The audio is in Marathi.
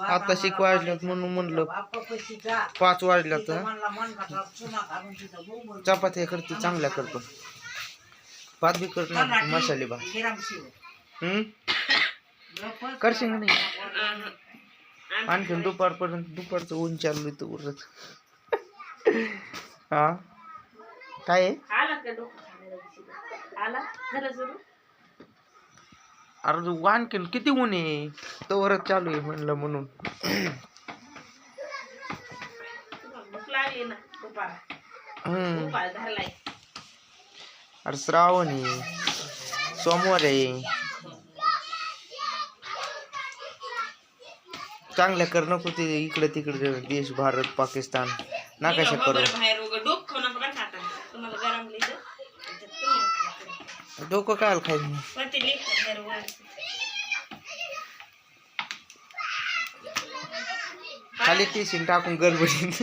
आता शिक वाजल्यात म्हणून म्हणलं. पाच वाजल्यात. चपात्या करते चांगल्या करतो. भात बी करत मसाले भात. हम्म? करशील नाही? आणखीन दुपारपर्यंत दुपारचं ऊन चालू आहे उरत हा? काय आहे? आला अरे तू आणखीन किती ऊन आहे? तवरच चालू आहे म्हणलं म्हणून. हम्म. अरे श्रावण आहे. सोमवार आहे. चांगल्या कर नको ते इकडे तिकडे देश, भारत, पाकिस्तान. ना नाकाशा करू डोकं लिहिलं बाहेर उघड. खाली टिशीन टाकून गडबडीत